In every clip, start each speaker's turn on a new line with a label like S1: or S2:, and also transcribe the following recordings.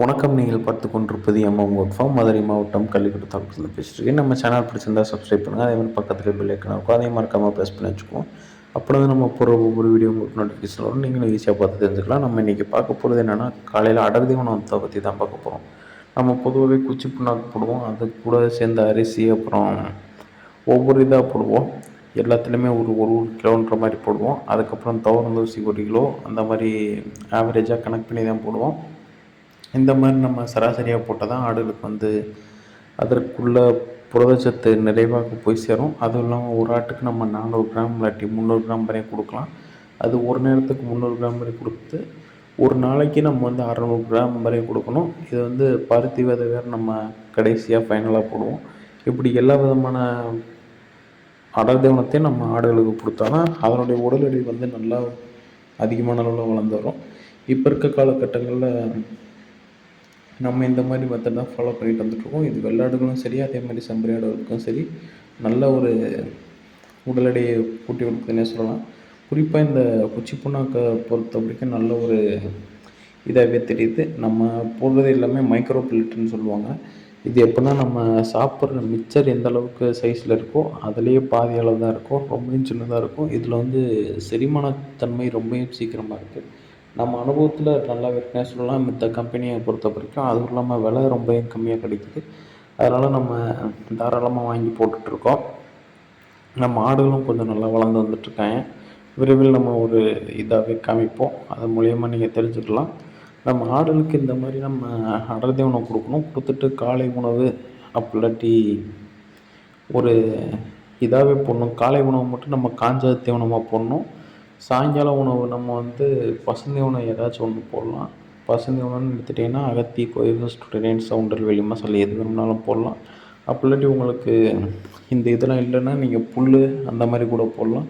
S1: வணக்கம் நீங்கள் பார்த்து கொண்டிருப்பது எம்எம் ஒர்க் ஃபார்ம் மதுரை மாவட்டம் கள்ளிக்கூட தாக்கத்தில் பேசிட்டுருக்கேன் நம்ம சேனல் பிடிச்சிருந்தா சப்ஸ்கிரைப் பண்ணுங்கள் அதே மாதிரி பக்கத்தில் பில் ஐக்கன் இருக்கும். அதே மறக்காமல் ப்ரெஸ் பண்ணி வச்சுக்குவோம். அப்போ தான் நம்ம போகிற ஒவ்வொரு வீடியோ உங்களுக்கு நோட்டிஃபிகேஷன் வரும். நீங்களும் ஈஸியாக பார்த்து தெரிஞ்சுக்கலாம். நம்ம இன்றைக்கி பார்க்க போகிறது என்னென்னா காலையில் அடர்தி உணவத்தை பற்றி தான் பார்க்க போகிறோம் நம்ம பொதுவாகவே குச்சி புண்ணாக்கு போடுவோம். அது கூட சேர்ந்த அரிசி அப்புறம் ஒவ்வொரு இதாக போடுவோம். எல்லாத்துலேயுமே ஒரு ஒரு ஒரு கிலோன்ற மாதிரி போடுவோம். அதுக்கப்புறம் துவரந்தூசி ஒரு கிலோ. அந்த மாதிரி ஆவரேஜாக கணக்கு பண்ணி தான் போடுவோம். இந்த மாதிரி நம்ம சராசரியாக போட்டால் தான் ஆடுகளுக்கு வந்து அதற்குள்ள புரதச்சத்து நிறைவாக போய் சேரும். அதுவும் இல்லாமல் ஒரு ஆட்டுக்கு நம்ம நானூறு கிராம் இல்லாட்டி முந்நூறு கிராம் வரையும் கொடுக்கலாம். அது ஒரு நேரத்துக்கு முந்நூறு கிராம் வரை கொடுத்து ஒரு நாளைக்கு நம்ம வந்து அறநூறு கிராம் வரை கொடுக்கணும். இது வந்து பருத்தி விதை வேறு நம்ம கடைசியாக ஃபைனலாக போடுவோம். இப்படி எல்லா விதமான அடர் தீவனத்தையும் நம்ம ஆடுகளுக்கு கொடுத்தா தான் அதனுடைய உடல் எடை வந்து நல்லா அதிகமான அளவில் வளர்ந்து வரும். இப்போ இருக்க காலகட்டங்களில் நம்ம இந்த மாதிரி மெத்தட் தான் ஃபாலோ பண்ணிட்டு வந்துட்டுருக்கோம். இது வெள்ளாடுகளும் சரி அதே மாதிரி செம்பரியாடுகளுக்கும் சரி நல்ல ஒரு உடல் எடையை கூட்டி கொடுக்குதுன்னே சொல்லலாம். குறிப்பாக இந்த குச்சி புண்ணாக்கை பொறுத்த வரைக்கும் நல்ல ஒரு இதாகவே தெரியுது. நம்ம போடுறது எல்லாமே மைக்ரோ பில்லட்டுன்னு சொல்லுவாங்க. இது எப்படின்னா நம்ம சாப்பிட்ற மிக்சர் எந்த அளவுக்கு சைஸில் இருக்கோ அதுலேயே பாதி அளவு தான் இருக்கும். ரொம்பவும் சின்னதாக இருக்கும். இதில் வந்து செரிமானத்தன்மை ரொம்பவும் சீக்கிரமாக இருக்குது நம்ம அனுபவத்தில் நல்லா விற்பனை சொல்லலாம் மித்த கம்பெனியை பொறுத்த வரைக்கும் அதுவும் இல்லாமல் விலை ரொம்ப கம்மியாக கிடைக்குது. அதனால் நம்ம தாராளமாக வாங்கி போட்டுட்ருக்கோம் நம்ம ஆடுகளும் கொஞ்சம் நல்லா வளர்ந்து வந்துட்ருக்காங்க விரைவில் நம்ம ஒரு இதாகவே காமிப்போம். அது மூலயமா நீங்கள் தெரிஞ்சுக்கலாம். நம்ம ஆடுகளுக்கு இந்த மாதிரி நம்ம அடர்த்தி தீவனம் கொடுக்கணும். கொடுத்துட்டு காலை உணவு அப்படி இல்லாட்டி ஒரு இதாகவே போடணும். காலை உணவு மட்டும் நம்ம காஞ்ச தீவனமாக போடணும். சாயங்கால உணவு நம்ம வந்து பசுந்தீவனம் ஏதாச்சும் ஒன்று போடலாம். பசுந்தீவனம்னு எடுத்துட்டிங்கன்னா அகத்தி கோயில் ஸ்டூடெண்ட் சவுண்டர் வெளி மசாலா எது வேணும்னாலும் போடலாம். அப்படி இல்லாட்டி உங்களுக்கு இந்த இதெல்லாம் இல்லைன்னா நீங்கள் புல் அந்த மாதிரி கூட போடலாம்.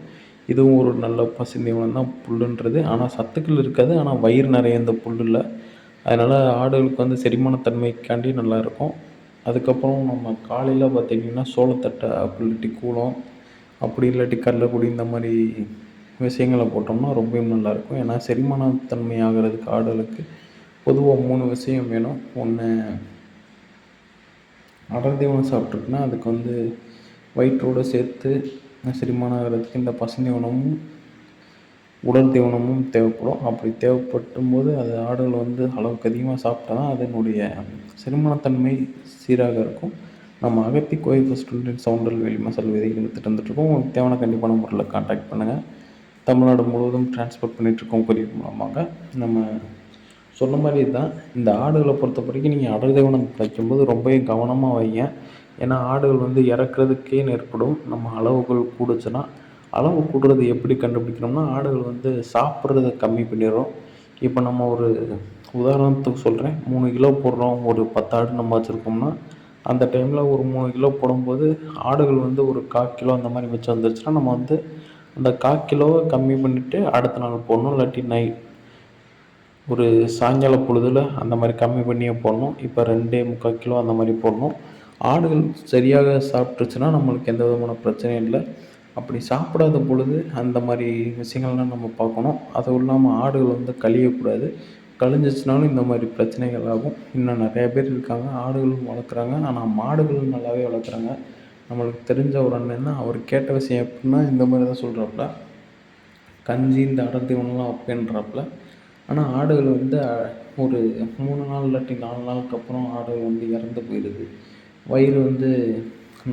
S1: இதுவும் ஒரு நல்ல பசுந்தீவனம் தான் புல்லுன்றது. ஆனால் சத்துக்கள் இருக்காது. ஆனால் வயிறு நிறைய இந்த புல்லில் அதனால் ஆடுகளுக்கு வந்து செரிமானத்தன்மைக்காண்டி நல்லாயிருக்கும் அதுக்கப்புறம் நம்ம காலையில் பார்த்திங்கன்னா சோளத்தட்டை அப்படி இல்லாட்டி கூளம் அப்படி இல்லாட்டி கடலக்குடி இந்த மாதிரி விஷயங்களை போட்டோம்னா ரொம்பவும் நல்லாயிருக்கும். ஏன்னா செரிமானத்தன்மை ஆகிறதுக்கு ஆடுகளுக்கு பொதுவாக மூணு விஷயம் வேணும். ஒன்று அடர் தீவனம் சாப்பிட்ருக்குன்னா அதுக்கு வந்து வயிற்றோடு சேர்த்து செரிமானம் ஆகிறதுக்கு இந்த பசுந்தீவனமும் உடல் தீவனமும் தேவைப்படும். அப்படி தேவைப்படும் போது அது ஆடுகள் வந்து அளவுக்கு அதிகமாக சாப்பிட்டா தான் அதனுடைய செரிமானத்தன்மை சீராக இருக்கும். நம்ம அகத்தி கோயில் ஸ்டூடெண்ட் சவுண்டல் வெளி மசால் விதைகள் எடுத்துகிட்டு வந்துட்டுருக்கோம் உங்களுக்கு தேவையான கண்டிப்பான முறையில் காண்டாக்ட் பண்ணுங்கள் தமிழ்நாடு முழுவதும் டிரான்ஸ்போர்ட் பண்ணிகிட்ருக்கோம் கொரியர் மூலமாக. நம்ம சொன்ன மாதிரி தான் இந்த ஆடுகளை பொறுத்த வரைக்கும் நீங்கள் அடர் தீவனம் வைக்கும்போது ரொம்பவே கவனமாக வைங்க. ஏன்னா ஆடுகள் வந்து இறக்குறதுக்கே ஏற்படும் நம்ம அளவுகள் கூடுச்சுன்னா அளவு கூடுறது எப்படி கண்டுபிடிக்கணும்னா ஆடுகள் வந்து சாப்பிட்றத கம்மி பண்ணிடும் இப்போ நம்ம ஒரு உதாரணத்துக்கு சொல்கிறேன் மூணு கிலோ போடுறோம் ஒரு பத்து ஆடு நம்ம வச்சுருக்கோம்னா அந்த டைமில் ஒரு மூணு கிலோ போடும்போது ஆடுகள் வந்து ஒரு கால் கிலோ அந்த மாதிரி வச்சு வந்துருச்சுன்னா நம்ம வந்து அந்த கால் கிலோவை கம்மி பண்ணிவிட்டு அடுத்த நாள் போடணும். இல்லாட்டி நைட் ஒரு சாயங்கால பொழுதில் அந்த மாதிரி கம்மி பண்ணியே போடணும். இப்போ ரெண்டே முக்கால் கிலோ அந்த மாதிரி போடணும். ஆடுகள் சரியாக சாப்பிட்டுருச்சுன்னா நம்மளுக்கு எந்த விதமான பிரச்சனையும் இல்லை. அப்படி சாப்பிடாத பொழுது அந்த மாதிரி விஷயங்கள்லாம் நம்ம பார்க்கணும். அதுவும் இல்லாமல் ஆடுகள் வந்து கழியக்கூடாது. கழிஞ்சிச்சுனாலும் இந்த மாதிரி பிரச்சனைகள் ஆகும். இன்னும் நிறையா பேர் இருக்காங்க. ஆடுகளும் வளர்க்குறாங்க. ஆனால் மாடுகளும் நல்லாவே வளர்க்குறாங்க. நம்மளுக்கு தெரிஞ்ச ஒரு அண்ணன்னா அவர் கேட்ட விஷயம் எப்படின்னா இந்த மாதிரி தான் சொல்கிறாப்புல கஞ்சி இந்த அடர் தீவனம்லாம் அப்பேன்றாப்புல ஆனால் ஆடுகள் வந்து ஒரு மூணு நாள் இல்லாட்டி நாலு நாளுக்கு அப்புறம் ஆடுகள் வந்து இறந்து போயிடுது. வயிறு வந்து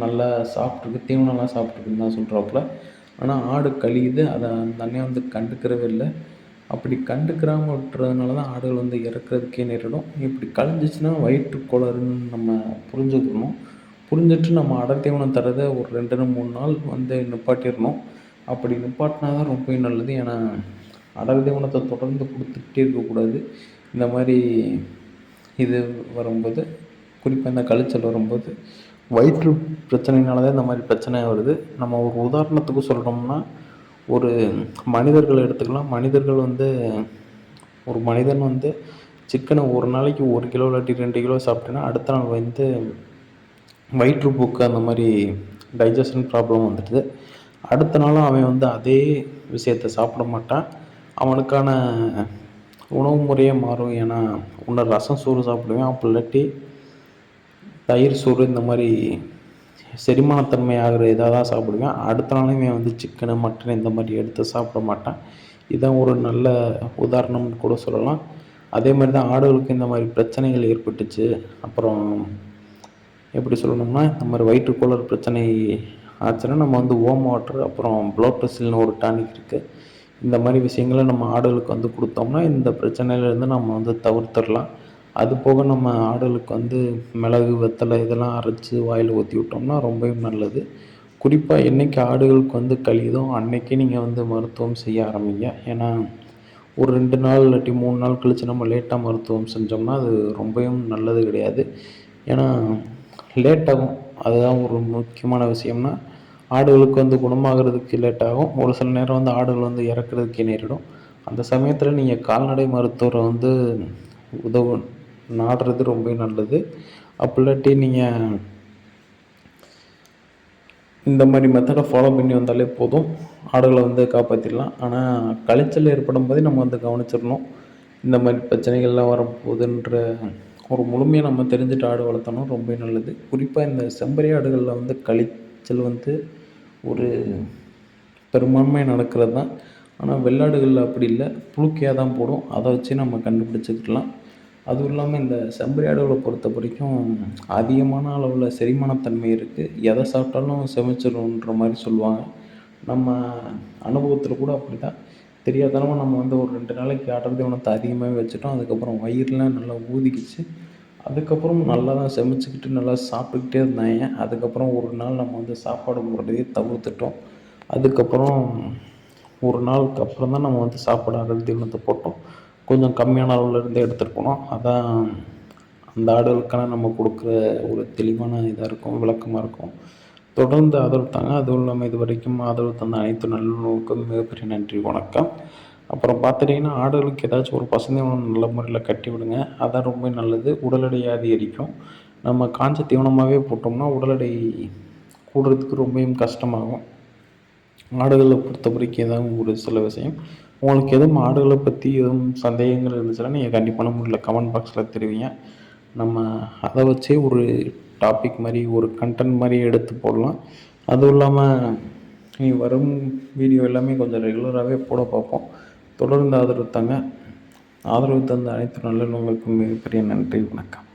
S1: நல்லா சாப்பிட்ருக்கு தீவனம்லாம் சாப்பிட்ருக்குன்னு தான் சொல்கிறாப்புல ஆனால் ஆடு கழியுது அதை அந்த அண்ணன் வந்து கண்டுக்கிறவே இல்லை. அப்படி கண்டுக்கிறாமல் விட்டுறதுனால தான் ஆடுகள் வந்து இறக்குறதுக்கே நேரிடும். இப்படி கழிஞ்சிச்சின்னா வயிற்றுக்கோளாறுன்னு நம்ம புரிஞ்சுக்கணும். புரிஞ்சுட்டு நம்ம அடர் தீவனம் தரதை ஒரு ரெண்டு மூணு நாள் வந்து நிப்பாட்டிடணும். அப்படி நிப்பாட்டினா தான் ரொம்ப நல்லது. ஏன்னா அடர் தீவனத்தை தொடர்ந்து கொடுத்துக்கிட்டே இருக்கக்கூடாது. இந்த மாதிரி இது வரும்போது குறிப்பாக இந்த கழிச்சல் வரும்போது வயிற்று பிரச்சனைனால தான் இந்த மாதிரி பிரச்சனை வருது. நம்ம ஒரு உதாரணத்துக்கு சொல்கிறோம்னா ஒரு மனிதர்களை எடுத்துக்கலாம். மனிதர்கள் வந்து ஒரு மனிதன் வந்து சிக்கனை ஒரு நாளைக்கு ஒரு கிலோ இல்லாட்டி ரெண்டு கிலோ சாப்பிட்டேன்னா அடுத்த நாள் வந்து வயிற்றுப்போக்கு அந்த மாதிரி டைஜஷன் ப்ராப்ளம் வந்துடுது. அடுத்த நாளும் அவன் வந்து அதே விஷயத்த சாப்பிட மாட்டான். அவனுக்கான உணவு முறையே மாறும். ஏன்னா உன்ன ரசம் சோறு சாப்பிடுவேன். அப்போ இல்லாட்டி தயிர் சோறு இந்த மாதிரி செரிமானத்தன்மை ஆகிற இதாக தான் சாப்பிடுவேன். அடுத்த நாளுமே வந்து சிக்கனு மட்டன் இந்த மாதிரி எடுத்து சாப்பிட மாட்டான். இதான் ஒரு நல்ல உதாரணம்னு கூட சொல்லலாம். அதே மாதிரி தான் ஆடுகளுக்கு இந்த மாதிரி பிரச்சனைகள் ஏற்பட்டுச்சு. அப்புறம் எப்படி சொல்லணும்னா இந்த மாதிரி வயிற்றுக்கோளர் பிரச்சனை ஆச்சுன்னா நம்ம வந்து ஓம் வாட்டர் அப்புறம் ப்ளோட்டசில்னு ஒரு டானிக் இருக்குது இந்த மாதிரி விஷயங்களை நம்ம ஆடுகளுக்கு வந்து கொடுத்தோம்னா இந்த பிரச்சனையிலேருந்து நம்ம வந்து தவிர்த்துடலாம். அது போக நம்ம ஆடுகளுக்கு வந்து மிளகு வெத்தலை இதெல்லாம் அரைச்சி வாயில் ஊற்றி விட்டோம்னா ரொம்பவும் நல்லது. குறிப்பாக என்றைக்கு ஆடுகளுக்கு வந்து கழியுதோ அன்னைக்கே நீங்கள் வந்து மருத்துவம் செய்ய ஆரம்பிங்க. ஏன்னா ஒரு ரெண்டு நாள் இல்லாட்டி மூணு நாள் கழித்து நம்ம லேட்டாக மருத்துவம் செஞ்சோம்னா அது ரொம்பவும் நல்லது கிடையாது. ஏன்னா லேட் ஆகும். அதுதான் ஒரு முக்கியமான விஷயம்னா ஆடுகளுக்கு வந்து குணமாகிறதுக்கு லேட் ஆகும். ஒரு சில நேரம் வந்து ஆடுகள் வந்து இறக்குறதுக்கே நேரிடும். அந்த சமயத்தில் நீங்கள் கால்நடை மருத்துவரை வந்து உதவு நாடுறது ரொம்ப நல்லது. அப்படி இல்லாட்டி நீங்கள் இந்த மாதிரி மெத்தடை ஃபாலோ பண்ணி வந்தாலே போதும். ஆடுகளை வந்து காப்பாற்றிடலாம் ஆனால் களைச்சல் ஏற்படும் போதே நம்ம வந்து கவனிச்சிடணும். இந்த மாதிரி பிரச்சனைகள்லாம் வரப்போகுதுன்ற ஒரு முழுமையாக நம்ம தெரிஞ்சுட்டு ஆடு வளர்த்தணும் ரொம்ப நல்லது. குறிப்பாக இந்த செம்பரி ஆடுகளில் வந்து கழிச்சல் வந்து ஒரு பெரும்பான்மையாக நடக்கிறது தான். ஆனால் வெள்ளாடுகளில் அப்படி இல்லை. புழுக்கையாக தான் போடும். அதை வச்சு நம்ம கண்டுபிடிச்சிக்கலாம் அதுவும் இல்லாமல் இந்த செம்பரி ஆடுகளை பொறுத்த வரைக்கும் அதிகமான அளவில் செரிமானத்தன்மை இருக்குது எதை சாப்பிட்டாலும் செமிச்சிரும்ன்ற மாதிரி சொல்லுவாங்க. நம்ம அனுபவத்தில் கூட அப்படி தான் தெரியாதனமாக நம்ம வந்து ஒரு ரெண்டு நாளைக்கு அடர் தீவனத்தை அதிகமாகவே வச்சுட்டோம். அதுக்கப்புறம் வயிறுலாம் நல்லா ஊதிக்கிச்சு. அதுக்கப்புறம் நல்லா தான் செமிச்சுக்கிட்டு நல்லா சாப்பிட்டுக்கிட்டே இருந்தாங்க. அதுக்கப்புறம் ஒரு நாள் நம்ம வந்து சாப்பாடு போடுறதையே தவிர்த்துட்டோம். அதுக்கப்புறம் ஒரு நாளுக்கு அப்புறம் தான் நம்ம வந்து சாப்பாடு அடர் தீவனத்தை போட்டோம். கொஞ்சம் கம்மியான அளவில் இருந்தே எடுத்துகிட்டு போனோம். அதான் அந்த ஆடுகளுக்கான நம்ம கொடுக்குற ஒரு தெளிவான இதாக இருக்கும் விளக்கமாக இருக்கும். தொடர்ந்து ஆதரவு தாங்க. அதுவும் இல்லாமல் இது வரைக்கும் ஆதரவு தந்த அனைத்து நல்லுணவுக்கும் மிகப்பெரிய நன்றி வணக்கம். அப்புறம் பார்த்துட்டிங்கன்னா ஆடுகளுக்கு ஏதாச்சும் ஒரு பசுந்தீவனம் நல்ல முறையில் கட்டி விடுங்க. அதான் ரொம்ப நல்லது. உடல் எடையை அதிகரிக்கும். நம்ம காஞ்ச தீவனமாகவே போட்டோம்னா உடல் எடை கூடுறதுக்கு ரொம்பவும் கஷ்டமாகும். ஆடுகளை பொறுத்த வரைக்கும் ஏதாவது ஒரு சில விஷயம். உங்களுக்கு எதுவும் ஆடுகளை பற்றி எதுவும் சந்தேகங்கள் இருந்துச்சுன்னா நீங்கள் கண்டிப்பான முறையில் கமெண்ட் பாக்ஸில் தெரிவிங்க. நம்ம அதை வச்சே ஒரு டாபிக் மாதிரி ஒரு கண்டென்ட் மாதிரி எடுத்து போடலாம். அதுவும் இல்லாமல் நீ வரும் வீடியோ எல்லாமே கொஞ்சம் ரெகுலராகவே போட பார்ப்போம். தொடர்ந்து ஆதரவு தாங்க. ஆதரவு தந்த அனைத்து நல்லவங்களுக்கும் மிகப்பெரிய நன்றி வணக்கம்.